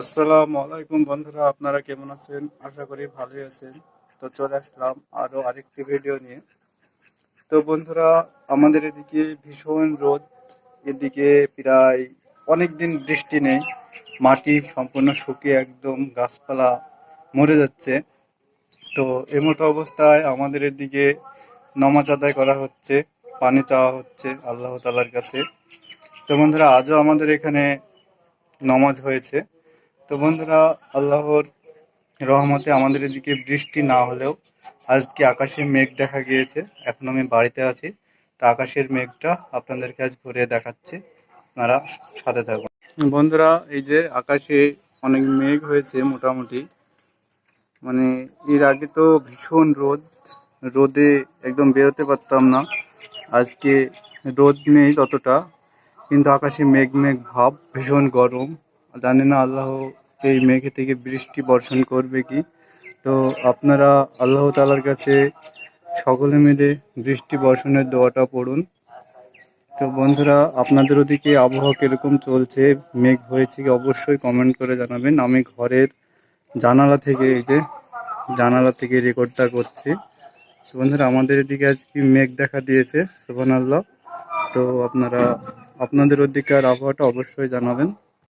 আসসালামু আলাইকুম বন্ধুরা, আপনারা কেমন আছেন? আশা করি ভালোই আছেন। তো চলে আসলাম আরও আরেকটি ভিডিও নিয়ে। তো বন্ধুরা, আমাদের এদিকে ভীষণ রোদ। এদিকে প্রায় অনেক দিন বৃষ্টি নেই। মাটি সম্পূর্ণ শুকিয়ে একদম গাছপালা মরে যাচ্ছে। তো এমতো অবস্থায় আমাদের এদিকে নমাজ আদায় করা হচ্ছে, পানি চাওয়া হচ্ছে আল্লাহ তালার কাছে। তো বন্ধুরা, আজও আমাদের এখানে নমাজ হয়েছে। তো বন্ধুরা, আল্লাহর রহমতে আমাদের এদিকে বৃষ্টি না হলেও আজকে আকাশে মেঘ দেখা গিয়েছে। এখন আমি বাড়িতে আছি। তো আকাশের মেঘটা আপনাদেরকে আজ ঘুরে দেখাচ্ছি। আপনারা সাথে থাকুন। বন্ধুরা, এই যে আকাশে অনেক মেঘ হয়েছে মোটামুটি। মানে এর আগে তো ভীষণ রোদ। রোদে একদম বেরোতে পারতাম না। আজকে রোদ নেই ততটা। কিন্তু আকাশে মেঘ মেঘ ভাব, ভীষণ গরম। জানি না আল্লাহ এই মেঘে থেকে বৃষ্টি বর্ষণ করবে কি। তো আপনারা আল্লাহ তালার কাছে সকলে মিলে বৃষ্টি বর্ষণের দোয়াটা পড়ুন। তো বন্ধুরা, আপনাদের ওদিকে আবহাওয়া কীরকম চলছে? মেঘ হয়েছে কি? অবশ্যই কমেন্ট করে জানাবেন। আমি ঘরের জানালা থেকে এই যে জানালা থেকে রেকর্ডটা করছি। তো বন্ধুরা, আমাদের এদিকে আজকে মেঘ দেখা দিয়েছে সুবহান আল্লাহ তো আপনারা, আপনাদের ওদিকে ওদিকের আবহাওয়াটা অবশ্যই জানাবেন।